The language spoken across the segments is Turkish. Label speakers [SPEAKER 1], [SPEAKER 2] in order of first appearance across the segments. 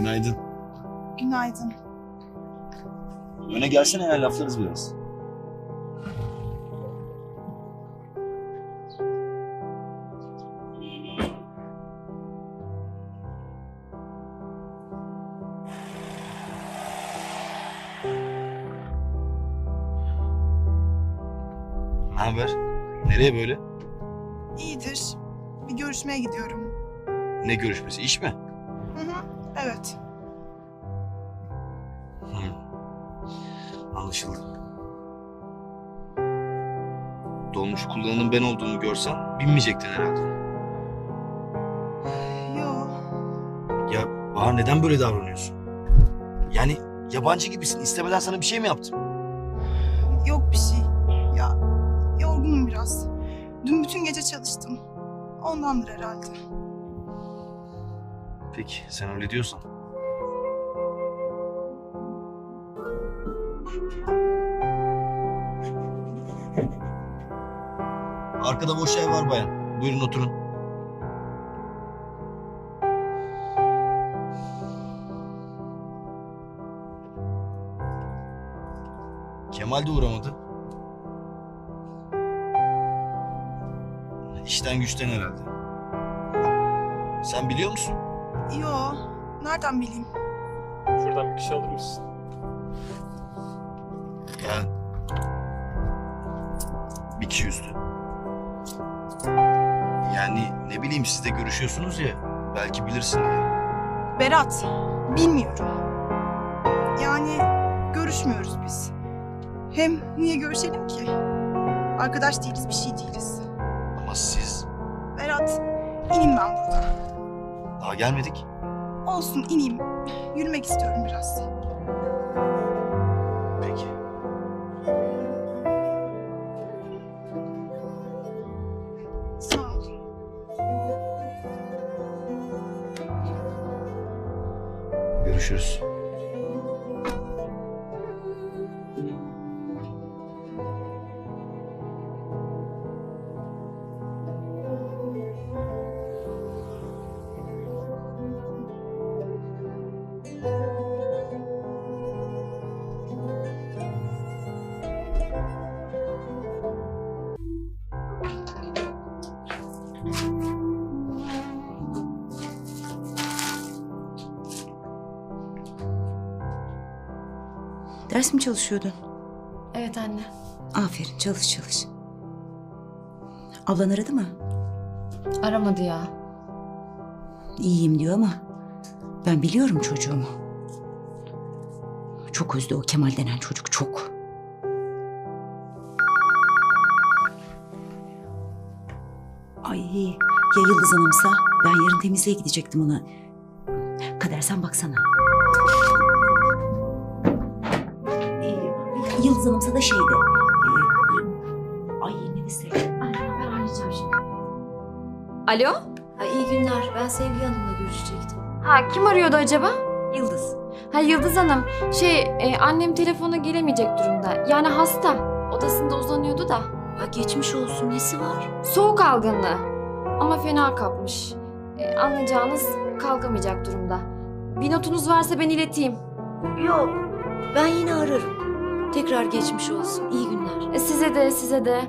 [SPEAKER 1] Günaydın.
[SPEAKER 2] Günaydın.
[SPEAKER 1] Öne gelsene ya laflarız biraz. Ne haber? Nereye böyle?
[SPEAKER 2] İyidir. Bir görüşmeye gidiyorum.
[SPEAKER 1] Ne görüşmesi? İş mi?
[SPEAKER 2] Hı hı. Evet.
[SPEAKER 1] Hı. Anlaşıldı. Dolmuş kullananın ben olduğumu görsen binmeyecektin herhalde.
[SPEAKER 2] Yo.
[SPEAKER 1] Ya Bahar neden böyle davranıyorsun? Yani yabancı gibisin. İstemeden sana bir şey mi yaptım?
[SPEAKER 2] Yok bir şey. Ya yorgunum biraz. Dün bütün gece çalıştım. Ondandır herhalde.
[SPEAKER 1] Peki sen öyle diyorsan. Arkada boş yer var bayan. Buyurun oturun. Kemal de uğramadı. İşten güçten herhalde. Sen biliyor musun?
[SPEAKER 2] Yo. Nereden bileyim?
[SPEAKER 3] Şuradan bir şey alır mısın?
[SPEAKER 1] Yani bir kişi üstü. Yani ne bileyim siz de görüşüyorsunuz ya. Belki bilirsin diye.
[SPEAKER 2] Berat. Bilmiyorum. Yani görüşmüyoruz biz. Hem niye görüşelim ki? Arkadaş değiliz, bir şey değiliz.
[SPEAKER 1] Ama siz
[SPEAKER 2] Berat, ineyim ben burada.
[SPEAKER 1] daha gelmedik.
[SPEAKER 2] Olsun ineyim. Yürümek istiyorum biraz.
[SPEAKER 1] Peki.
[SPEAKER 2] Sağ ol.
[SPEAKER 1] Görüşürüz.
[SPEAKER 4] Ders mi çalışıyordun?
[SPEAKER 5] Evet anne.
[SPEAKER 4] Aferin çalış çalış. Ablan aradı mı?
[SPEAKER 5] Aramadı ya.
[SPEAKER 4] İyiyim diyor ama ben biliyorum çocuğumu. Çok üzdü o Kemal denen çocuk çok. Ay ya Yıldız Hanım'sa ben yarın temizliğe gidecektim ona. Kader sen baksana. Yıldız Hanım'sa da şeyde. ee, ay ne desek.
[SPEAKER 5] Anne ben halledeceğim şimdi. Alo?
[SPEAKER 6] Ha, iyi günler. Ben Sevgi Hanım'la görüşecektim.
[SPEAKER 5] Ha kim arıyordu acaba?
[SPEAKER 4] Yıldız.
[SPEAKER 5] Ha Yıldız Hanım. Şey e, annem telefona gelemeyecek durumda. Yani hasta. Odasında uzanıyordu da.
[SPEAKER 6] Ha, geçmiş olsun. Nesi var?
[SPEAKER 5] Soğuk algınlığı. Ama fena kapmış. E, anlayacağınız kalkamayacak durumda. Bir notunuz varsa ben ileteyim.
[SPEAKER 6] Yok. Ben yine ararım. Tekrar geçmiş olsun. İyi günler.
[SPEAKER 5] E, size de size de.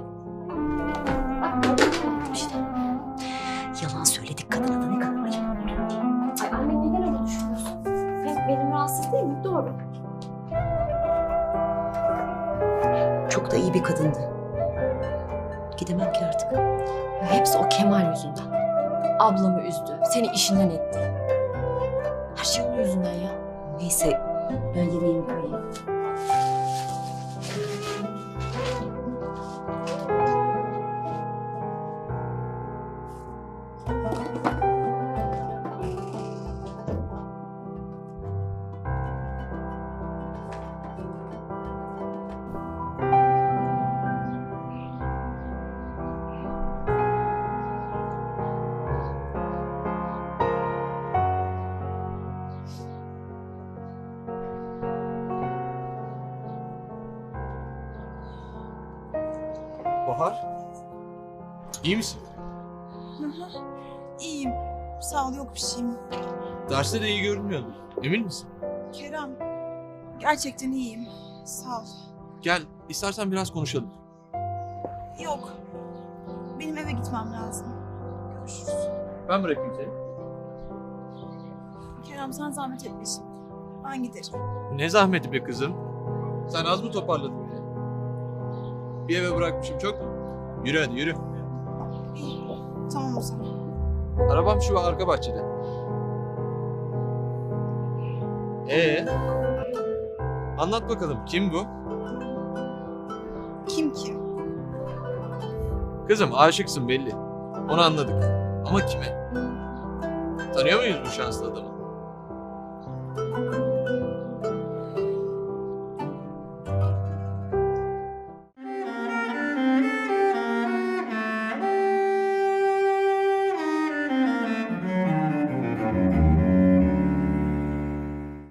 [SPEAKER 6] İşte.
[SPEAKER 4] Yalan söyledik kadına da ne kadar ayıp.
[SPEAKER 5] Ay anne neden öyle düşünüyorsun? Hem benim rahatsız değil mi? Doğru.
[SPEAKER 4] Çok da iyi bir kadındı. Gidemem ki artık.
[SPEAKER 5] Hepsi o Kemal yüzünden. Ablamı üzdü. Seni işinden etti. Her şey onun yüzünden ya.
[SPEAKER 4] Neyse ben yemeğimi koyayım.
[SPEAKER 3] Bahar. İyi misin?
[SPEAKER 2] Hı hı. İyiyim. Sağ ol yok bir şeyim.
[SPEAKER 7] Derste de iyi görünmüyordun. Emin misin?
[SPEAKER 2] Kerem, gerçekten iyiyim. Sağ ol.
[SPEAKER 7] Gel, istersen biraz konuşalım.
[SPEAKER 2] Yok, benim eve gitmem lazım. Görüşürüz.
[SPEAKER 7] Ben bırakayım seni.
[SPEAKER 2] Kerem sen zahmet etme şimdi. Ben giderim.
[SPEAKER 7] Ne zahmeti be kızım. Sen az mı toparladın? Bir eve bırakmışım çok. Yürü hadi yürü.
[SPEAKER 2] Tamam o zaman.
[SPEAKER 7] Arabam şu arka bahçede. Ee? Anlat bakalım kim bu?
[SPEAKER 2] Kim ki?
[SPEAKER 7] Kızım aşıksın belli. Onu anladık. Ama kime? Tanıyor muyuz bu şanslı adamı?